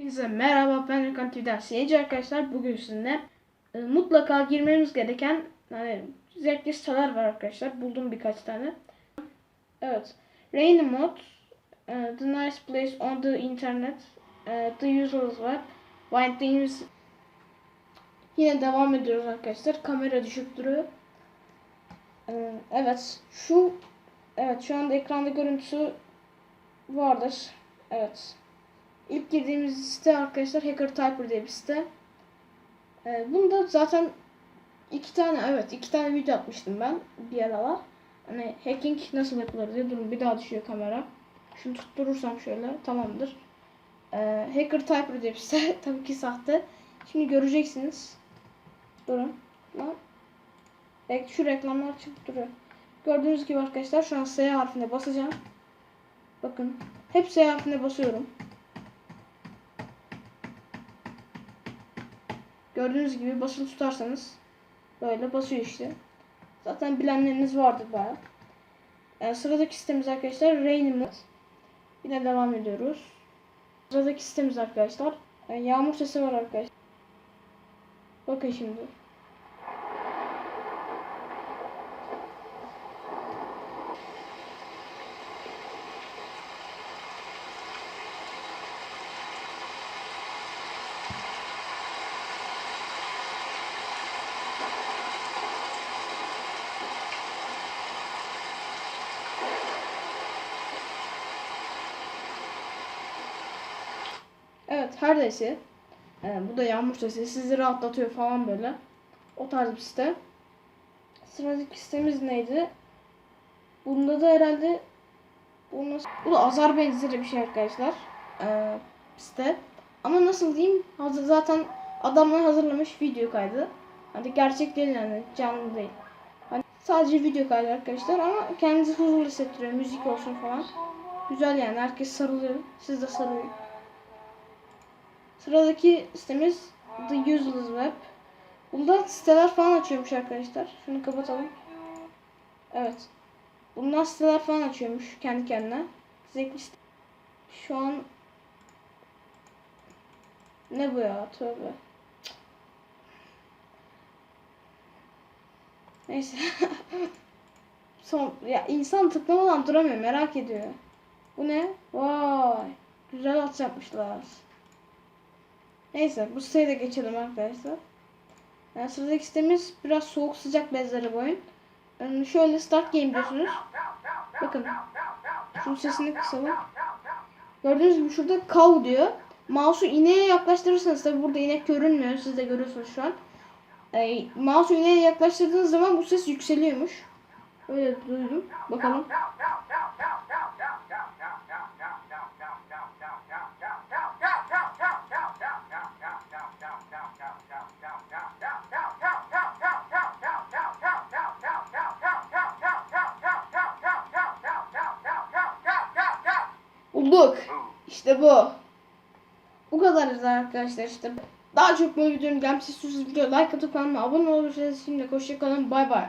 Hepinize merhaba ben Gökhan TV'den seyirci arkadaşlar. Bugün sizinle e, mutlaka girmemiz gereken hani, zevkli siteler var arkadaşlar. Buldum birkaç tane. Evet. Rainy Mod, e, The Nice Place on the Internet, e, The Usual Web, Wind Things. Yine devam ediyoruz arkadaşlar. Kamera düşük duruyor. E, evet. Şu evet şu anda ekranda görüntüsü vardır. Evet. İlk girdiğimiz site arkadaşlar Hacker Typer diye bir site. Ee, bunda zaten iki tane evet iki tane video atmıştım ben bir aralar. Hani hacking nasıl yapılır diye durun bir daha düşüyor kamera. Şunu tutturursam şöyle tamamdır. Ee, Hacker Typer diye bir site tabii ki sahte. Şimdi göreceksiniz. Durun. Lan. Bek şu reklamlar çıkıp duruyor. Gördüğünüz gibi arkadaşlar şu an S harfine basacağım. Bakın hep S harfine basıyorum. Gördüğünüz gibi basılı tutarsanız böyle basıyor işte. Zaten bilenleriniz vardır baya. Yani sıradaki sitemiz arkadaşlar Rainmod. Yine devam ediyoruz. Sıradaki sitemiz arkadaşlar. Yani yağmur sesi var arkadaşlar. Bakın şimdi. Evet her neyse. Ee, bu da yağmur sesi. Sizi rahatlatıyor falan böyle. O tarz bir site. Sıradaki sitemiz neydi? Bunda da herhalde bu, nasıl, bu da azar benzeri bir şey arkadaşlar. Ee, site. Ama nasıl diyeyim? Hazır, zaten adamlar hazırlamış video kaydı. Hani gerçek değil yani canlı değil. Hani sadece video kaydı arkadaşlar ama kendinizi huzurlu hissettiriyor. Müzik olsun falan. Güzel yani herkes sarılıyor. Siz de sarılın. Sıradaki sitemiz The Useless Web. Bunda siteler falan açıyormuş arkadaşlar. Şunu kapatalım. Evet. Bundan siteler falan açıyormuş kendi kendine. Zevkli site. Şu an ne bu ya? Tövbe. Neyse. Son ya insan tıklamadan duramıyor merak ediyor. Bu ne? Vay. Güzel at yapmışlar. Neyse bu siteye de geçelim arkadaşlar. Yani sıradaki sitemiz biraz soğuk sıcak bezleri bu oyun. Yani şöyle start game diyorsunuz. Bakın. Şunun sesini kısalım. Gördüğünüz gibi şurada cow diyor. Mouse'u ineğe yaklaştırırsanız tabi burada inek görünmüyor. Siz de görüyorsunuz şu an. E, mouse'u ineğe yaklaştırdığınız zaman bu ses yükseliyormuş. Öyle duydum. Bakalım. Bulduk. İşte bu. Bu kadarız arkadaşlar işte. Daha çok böyle videoların gelmesi istiyorsanız video like atıp kanalıma abone olursanız şimdi hoşçakalın bay bay.